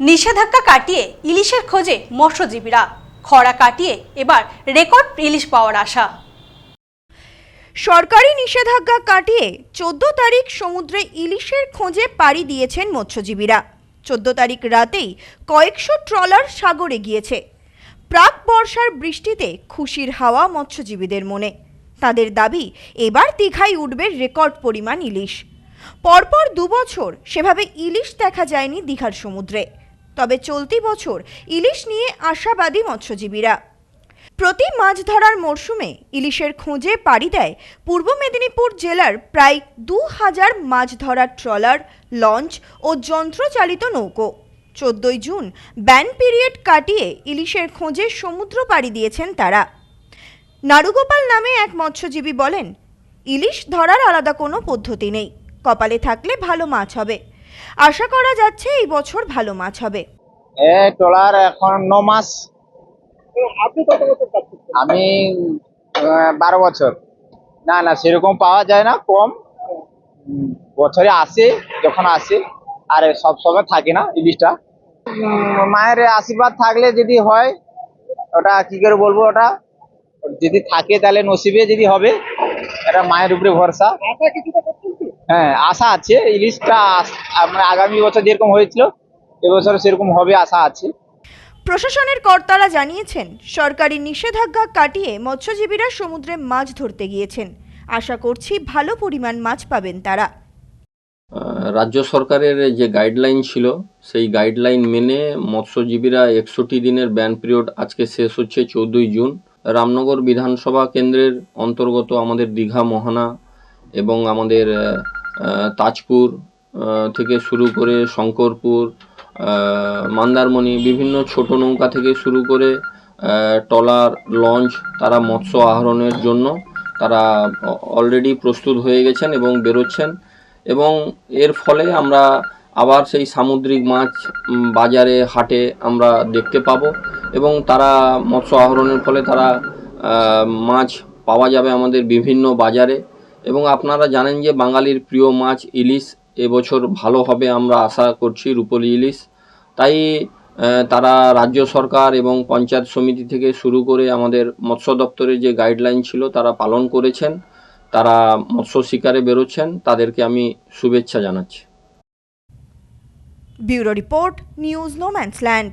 নিষেধাজ্ঞা কাটিয়ে ইলিশের খোঁজে মৎস্যজীবীরা, খরা কাটিয়ে এবার রেকর্ড ইলিশ পাওয়ার আশা। সরকারি নিষেধাজ্ঞা কাটিয়ে চোদ্দ তারিখ সমুদ্রে ইলিশের খোঁজে পাড়ি দিয়েছেন মৎস্যজীবীরা। চোদ্দ তারিখ রাতেই কয়েকশো ট্রলার সাগরে গিয়েছে। প্রাক বর্ষার বৃষ্টিতে খুশির হাওয়া মৎস্যজীবীদের মনে। তাদের দাবি, এবার দীঘায় উঠবে রেকর্ড পরিমাণ ইলিশ। পরপর দুবছর সেভাবে ইলিশ দেখা যায়নি দীঘার সমুদ্রে। তবে চলতি বছর ইলিশ নিয়ে আশাবাদী মৎস্যজীবীরা। প্রতি মাছ ধরার মরশুমে ইলিশের খোঁজে পাড়ি দেয় পূর্ব মেদিনীপুর জেলার প্রায় দু হাজার মাছ ধরার ট্রলার, লঞ্চ ও যন্ত্রচালিত নৌকো। চোদ্দই জুন ব্যান পিরিয়ড কাটিয়ে ইলিশের খোঁজে সমুদ্র পাড়ি দিয়েছেন তারা। নারুগোপাল নামে এক মৎস্যজীবী বলেন, ইলিশ ধরার আলাদা কোনো পদ্ধতি নেই। কপালে থাকলে ভালো মাছ হবে। আশা করা যাচ্ছে এই বছর ভালো মাছ হবে। এ ট্রলার এখন ন মাস। আপনি কত বছর আমি বারো বছর। না না সেরকম পাওয়া যায় না কম। বছরে আসে যখন আসে আর সব সময় থাকে না ইলিশটা উম, মায়ের আশীর্বাদ থাকলে যদি হয় ওটা কি করে বলব ওটা? যদি থাকে তাহলে নসিবে যদি হবে এটা মায়ের উপরে ভরসা আশা কিছুটা করছেন কি হ্যাঁ আশা আছে। ইলিশটা আমরা আগামী বছর যেরকম হয়েছিল এবছর সেরকম হবে আশা আছে। প্রশাসনের কর্তারা জানিয়েছেন সরকারি নিষেধাজ্ঞা কাটিয়ে মৎস্যজীবীরা সমুদ্রে মাছ ধরতে গিয়েছেন। আশা করছি ভালো পরিমাণ মাছ পাবেন তারা। আহ, রাজ্য সরকারের যে গাইডলাইন ছিল সেই গাইডলাইন মেনে মৎস্যজীবীরা একষট্টি দিনের ব্যান পিরিয়ড আজকে শেষ হচ্ছে চৌদ্দই জুন। রামনগর বিধানসভা কেন্দ্রের অন্তর্গত আমাদের দীঘা মোহনা এবং আমাদের তাজপুর থেকে শুরু করে শঙ্করপুর মন্দারমণি বিভিন্ন ছোট নৌকা থেকে শুরু করে আহ, ট্রলার লঞ্চ তারা মৎস্য আহরণের জন্য তারা অলরেডি প্রস্তুত হয়ে গেছেন এবং বেরোচ্ছেন। এবং এর ফলে আমরা আবার সেই সামুদ্রিক মাছ বাজারে হাটে আমরা দেখতে পাবো এবং তারা মৎস্য আহরণের ফলে তারা মাছ পাওয়া যাবে আমাদের বিভিন্ন বাজারে। এবং আপনারা জানেন যে বাঙালির প্রিয় মাছ ইলিশ এবছর ভালো হবে আমরা আশা করছি, রূপলি ইলিশ। তাই তারা রাজ্য সরকার এবং পঞ্চায়েত সমিতি থেকে শুরু করে আমাদের মৎস্য দপ্তরের যে গাইডলাইন ছিল, তারা পালন করেছেন। তারা মৎস্য শিকারে বেরোচ্ছেন। তাদেরকে আমি শুভেচ্ছা জানাচ্ছি। Bureau report news no man's land.